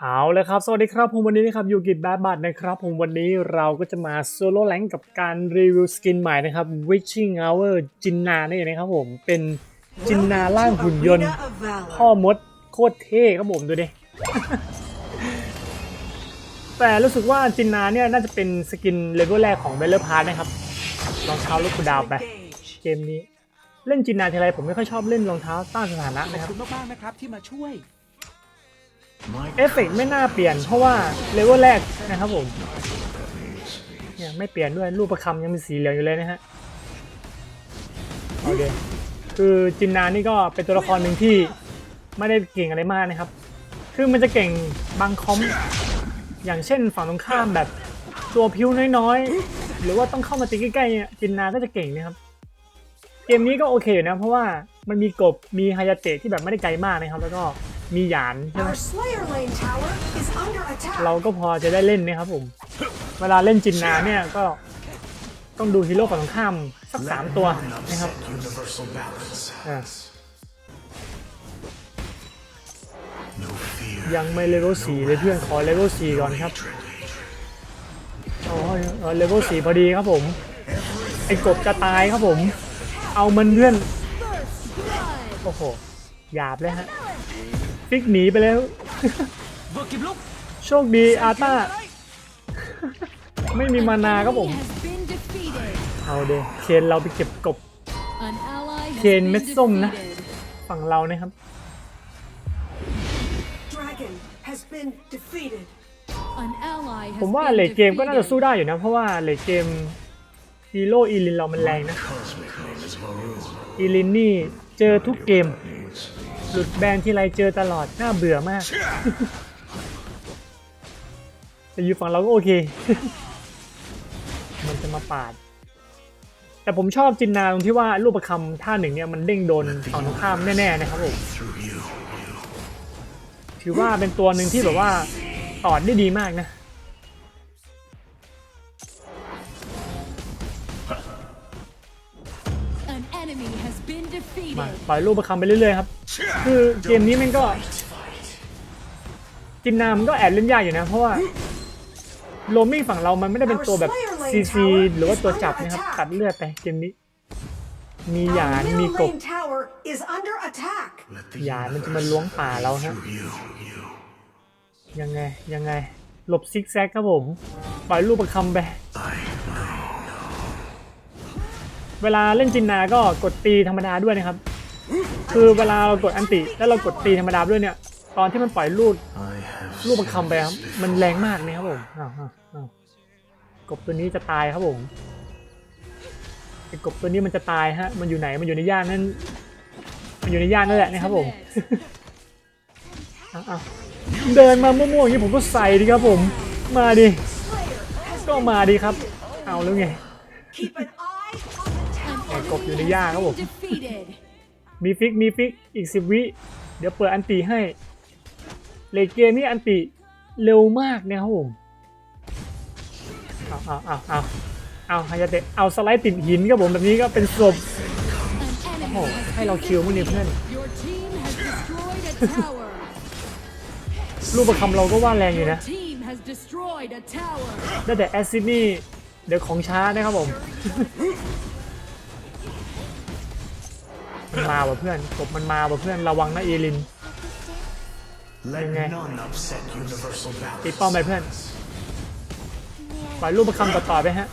เอาเลยครับ สวัสดีครับผมวันนี้นะครับยูกิบแบบบัตนะครับผมวันนี้เราก็จะมาโซโล่แลงกับการรีวิวสกินใหม่นะครับ Witching Hour จินนานี่นเองนะครับผม เป็นจินนาร่างหุ่นยนต์ พ่อมดโคตรเท่ครับผมดูดิ แต่รู้สึกว่าจินนาเนี่ยน่าจะเป็นสกินเลเวลแรกของเบลเลอร์พาร์นะครับรองเท้าลูกคูลดาวไปเกมนี้ เล่นจินนาทีไรผมไม่ค่อยชอบเล่นรองเท้าต้านสถานะนะครับคุณมากๆนะครับที่มาช่วย เอฟเฟกต์ไม่น่าเปลี่ยนเพราะว่าเลเวลแรกนะครับผมเนี่ยไม่เปลี่ยนด้วยรูปประคำยังเป็นสีเหลืองอยู่เลยนะฮะโอเคคือจินนานี่ก็เป็นตัวละครหนึ่งที่ไม่ได้เก่งอะไรมากนะครับ คือมันจะเก่งบางคอมอย่างเช่นฝั่งตรงข้ามแบบตัวพิ้วน้อยๆ หรือว่าต้องเข้ามาตีใกล้ๆเนี่ยจินนาก็จะเก่งนะครับ เกมนี้ก็โอเคอยู่นะ เพราะว่ามันมีกบมีฮายาเตะที่แบบไม่ได้ไกลมากนะครับ แล้วก็ มีหยานใช่ไหม Our Slayer Lane tower is under attack. เราก็พอจะได้เล่นนะครับผม เวลาเล่นจินนาเนี่ยก็ต้องดูฮีโร่ฝั่งตรงข้ามสักสามตัวนะครับ Universal balance. อะ No fear. ยังไม่เลเวลสี่เลยเพื่อนขอเลเวลสี่ก่อนครับอ๋อเลเวลสี่พอดีครับผม ไอ้กบจะตายครับผม เอามันเพื่อน โอ้โหหยาบเลยฮะ ฟิกหนีไปแล้วเบอร์กิบลุกโชคดีอาต้า ไม่มีมานาครับผม has been defeated. เอาเดเคนเราไปเก็บกบ An ally has เคน been เม็ดส้มนะ defeated. ฝั่งเรานะครับ Dragon has been defeated. An ally has ผมว่า been เลดเกมก็น่าจะ defeated. สู้ได้อยู่นะ เพราะว่าเลดเกมฮีโร่อีลินเรามันแรงนะ Cosmic name is Varun. อีลินนี่เจอทุกเกม หลุดแบนที่ไรเจอตลอด น่าเบื่อมาก แต่อยู่ฝั่งเราก็โอเค มันจะมาปาด แต่ผมชอบจินนาตรงที่ว่ารูปประคำท่าหนึ่งเนี่ยมันเด้งโดนฝั่งตรงข้ามแน่ๆนะครับผม Through you. ถือว่าเป็นตัวหนึ่งที่แบบว่าตอดได้ดีมากนะ An enemy has been มา defeated. ปล่อยรูปประคำไปเรื่อยๆครับ คือเกมนี้มันก็จินนามันก็แอบเล่นยากอยู่นะ เพราะว่าโรมมิ่งฝั่งเรามันไม่ได้เป็นตัวแบบซีซีหรือว่าตัวจับนะครับ ตัดเลือดไปเกมนี้ มีหยานมีกบหยาดมันจะมาล้วงป่าเราฮะยังไงยังไง หลบซิกแซกครับผมปล่อยรูปประคำไปเวลาเล่นจินนาก็กดตีธรรมดาด้วยนะครับ คือเวลาเรากดอันติแล้วเรากดตีธรรมดาด้วยเนี่ย ตอนที่มันปล่อยลูด I have ลูกประคำไปครับมันแรงมากเลยครับผมอ้าวอ้าวอ้าวกบตัวนี้จะตายครับผมไอ้กบตัวนี้มันจะตายฮะ มันอยู่ไหนมันอยู่ในย่านนั้นมันอยู่ในย่านนั่นแหละนะครับผมอ้าวอ้าวเดินมามั่วๆอย่างนี้ผมก็ใส่ดีครับผม มาดิก็มาดีครับ เอาแล้วไง Keep an eye on the tower. ไอ้กบอยู่ในย่าครับผม Defeated. มีฟิกมีฟิกอีกสิบวิ เดี๋ยวเปิดอันตีให้ เลเกมนี่อันติเร็วมากเนี่ยครับผมเอาเอาเอาเอาเอาฮายาเตะเอาสไลด์ติดหินครับผมแบบนี้ก็เป็นศพโอ้ให้เราคิวมั้งเนี่เพื่อนรูปประคำเราก็ว่าแรงอยู่นะ ได้แต่แอซซิดนี่เดี๋ยวของช้านะครับผม มันมาว่ะเพื่อนกบมันมาว่ะเพื่อนระวังนะเอลิน Let Okay. none upset universal ตีป้อมไปเพื่อนปล่อยรูปประคำต่อๆไปฮะ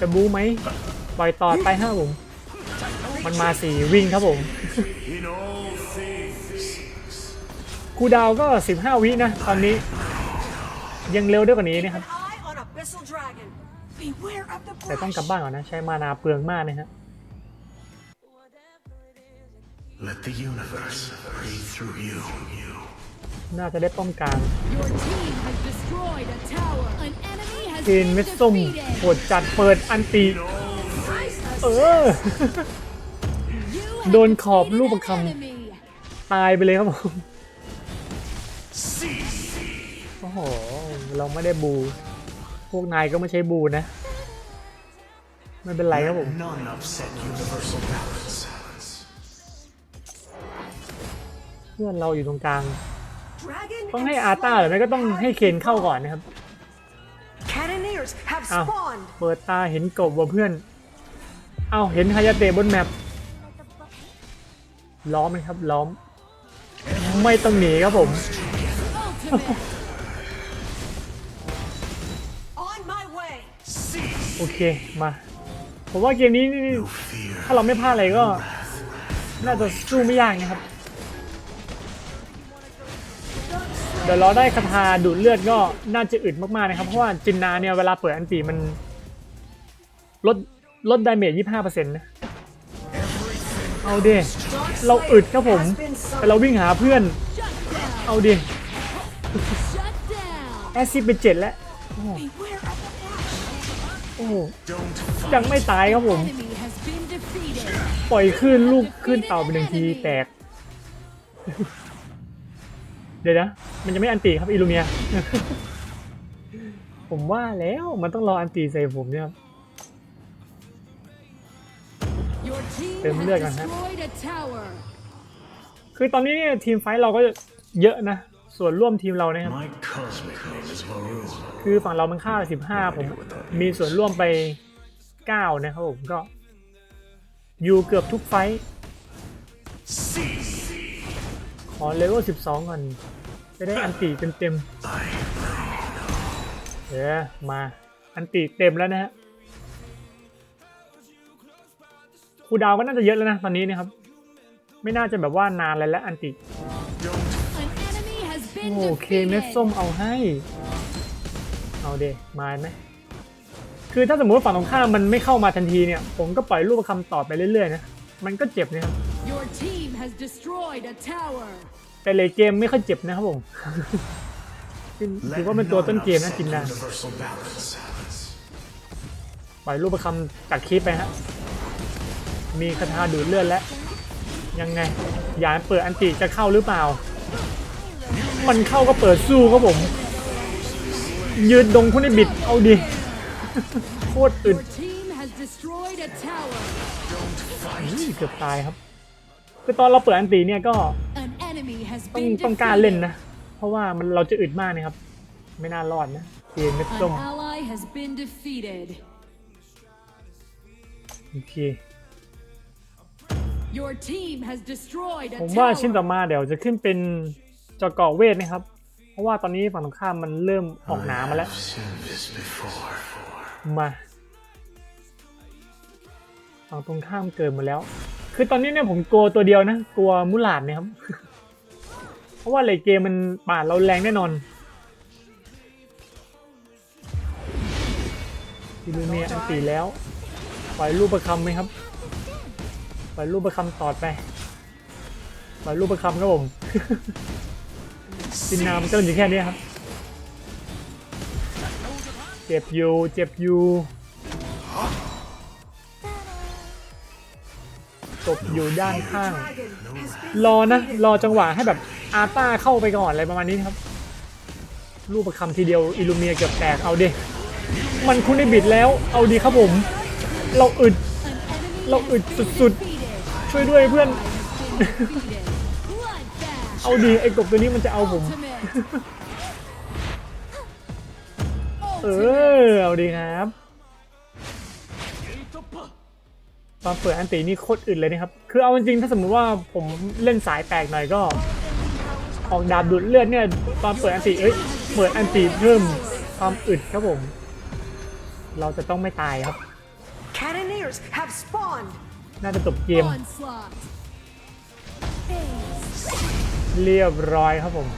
จะบู๊ไหมปล่อยต่อไปฮะผมมันมาสี่วิ่งครับผมคูดาวก็ 15 วินะ ตอนนี้ยังเร็วได้กว่านี้นะครับ An eye on Abyssal Dragon. Beware of the แต่ต้อง brush. กลับบ้านก่อนนะ ใช้มานาเปลืองมากนะฮะ Let the universe breathe through you. You. น่าจะได้ป้อมกลาง Your team has destroyed a tower. An enemy has เกน been เม็ดส้ม defeated. โหดจัดเปิดอันตีเออ You โดน have ขอบ defeated ลูก an ประค enemy. ำตายไปเลยครับผม โอ้โห เราไม่ได้บู พวกนายก็ไม่ใช่บูนะ ไม่เป็นไรครับผม None upset universal balance. พื่อนเราอยู่ตรงกลาง Dragon ต้องให้ and อาร์ต้าหรือไม่ก็ต้อง slime ให้เคนเข้าก่อนนะครับ Cannoneers have อ้าว spawned. เปิดตาเห็นกบว่ะเพื่อน เอ้าเห็นฮายาเตะบนแมปล้อมไหมครับล้อม ไม่ต้องหนีครับผม โอเคมา ผมว่าเกมนี้นี่ No fear. ถ้าเราไม่พลาดอะไรก็ น่าจะสู้ไม่ยากนะครับ เดี๋ยวเราได้คาถาดูดเลือดก็น่าจะอึดมากๆนะครับ เพราะว่าจินนาเนี่ยเวลาเปิดอันตีมันลดลดดาเมจ25%นะเอาดิเราอึดครับผม Has been แต่เราวิ่งหาเพื่อน Shut down. เอาดิ Shut down. แอซิดไปเจ็ดแล้ว อ้โหยังไม่ตายครับผม ปล่อยขึ้นลูกขึ้นเต่าไปหนึ่งทีแตก เดี๋ยวนะ มันจะไม่อันตีครับอิลูเมีย ผมว่าแล้วมันต้องรออันตีใส่ผมเนี่ยครับ Your team Em has lướt rồi hả? destroyed a tower. คือตอนนี้เนี่ยทีมไฟท์เราก็เยอะนะ ส่วนร่วมทีมเรานะครับ My cosmic name is Maru. คือฝั่งเรามันค่าสิบห้าผม มีส่วนร่วมไปเก้านะครับผมก็ อยู่เกือบทุกไฟท์ขอเลเวลสิบสองก่อน จะได้อันตีเต็มเต็มๆเออมาอันตีเต็มแล้วนะฮะคูลดาวน์ก็น่าจะเยอะแล้วนะตอนนี้นะครับ ไม่น่าจะแบบว่านานเลยแล้วอันติ An enemy has โอ been เคเม็ด defeated. ส้มเอาให้ เอาเดมาไหม คือถ้าสมมติว่าฝั่งตรงข้ามมันไม่เข้ามาทันทีเนี่ย ผมก็ปล่อยรูปคำต่อไปเรื่อยๆนะ มันก็เจ็บนะครับ Your team has destroyed a tower. แต่เลยเกมไม่ค่อยเจ็บนะครับผม ถือว่าเป็นตัวต้นเกมนะจินนา Universal balance. ปล่อยรูปคำจากคลิปไปฮะ มีคาถาดูดเลือดแล้ว ยังไงอย่าให้เปิดอันติจะเข้าหรือเปล่า มันเข้าก็เปิดสู้ครับผม ยืนดงคุณไอบิด เอาดิ โคตรอึด Your team has destroyed a tower. นี่เกือบตายครับ คือตอนเราเปิดอันตีเนี่ยก็ An enemy has ต้อง been ต้องกล้ารเล่น defeated. นะ เพราะว่ามันเราจะอึดมากนะครับ ไม่น่ารอดนะเกมเม็ด An ส้ม ally has been defeated. โอเค Your team has destroyed a ผมว่าชิ้นต่อ tower. มาเดี๋ยวจะขึ้นเป็นจอกอเวทนะครับ เพราะว่าตอนนี้ฝั่งตรงข้ามมันเริ่มออกหนามาแล้ว มาฝั่งตรงข้ามเกิดหมาแล้ว คือตอนนี้เนี่ยผมกลัวตัวเดียวนะ กลัวมุลาดเนี่ยครับ เพราะว่าเลทเกมมันป่าดเราแรงแน่นอนทีลูเมียอันตีแล้วปล่อยรูปประคำไหมครับปล่อยรูปประคำตอดไปปล่อยรูปประคำครับผมจินนามนเจ้าอยู่แค่นี้ครับ เจ็บอยู่ เจ็บอยู่ตบอยู่ด้านข้าง รอนะ รอจังหวะให้แบบอาต้าเข้าไปก่อนอะไรประมาณนี้ครับ รูปประคำทีเดียวอิลูเมียเกือบแตกเอาดิมันคุณได้บิดแล้ว เอาดีครับผม เราอึด An enemy Lâu has ụt been sụt sụt. defeated. ช่วยด้วยเพื่อน เอาดีไอ้กบตัวนี้มันจะเอาผม เอ Ultimate. อเอาดีครับตอนเปิดอันตีนี่โคตรอึดเลยนะครับ คือเอาจริงๆถ้าสมมติว่าผมเล่นสายแปลกหน่อยก็ ออกดาบดูดเลือดเนี่ยตอนเปิดอันตีเอ้ยเปิดอันตีเพิ่มความอึดครับผม เราจะต้องไม่ตายครับ Cannoneers have spawned. น่าจะจบเกม Onslaught. Ace. เรียบร้อยครับผม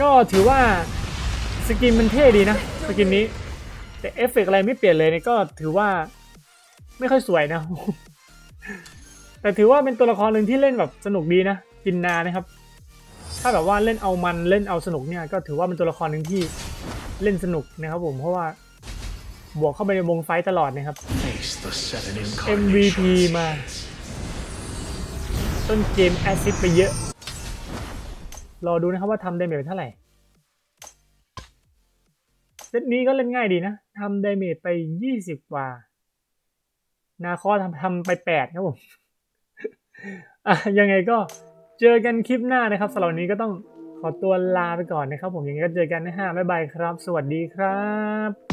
ก็ถือว่า สกินมันเท่ดีนะ สกินนี้ แต่เอฟเฟกต์อะไรไม่เปลี่ยนเลยเนี่ยก็ถือว่าไม่ค่อยสวยนะ แต่ถือว่าเป็นตัวละครหนึ่งที่เล่นแบบสนุกดีนะจินนานะครับ ถ้าแบบว่าเล่นเอามันเล่นเอาสนุกเนี่ย ก็ถือว่าเป็นตัวละครหนึ่งที่เล่นสนุกนะครับผมเพราะว่าบวกเข้าไปในวงไฟตลอดนะครับ MVP มา ต้นเกมแอซิดไปเยอะ รอดูนะครับว่าทำได้เมจเท่าไหร่ เซตนี้ก็เล่นง่ายดีนะทำดเมจไปยี่สิบกว่า นาคอทำทำไป8ครับผมอะยังไงก็เจอกันคลิปหน้านะครับสำหรับนี้ก็ต้องขอตัวลาไปก่อนนะครับผมยังไงก็เจอกันนะฮะบ๊ายบายครับ สวัสดีครับ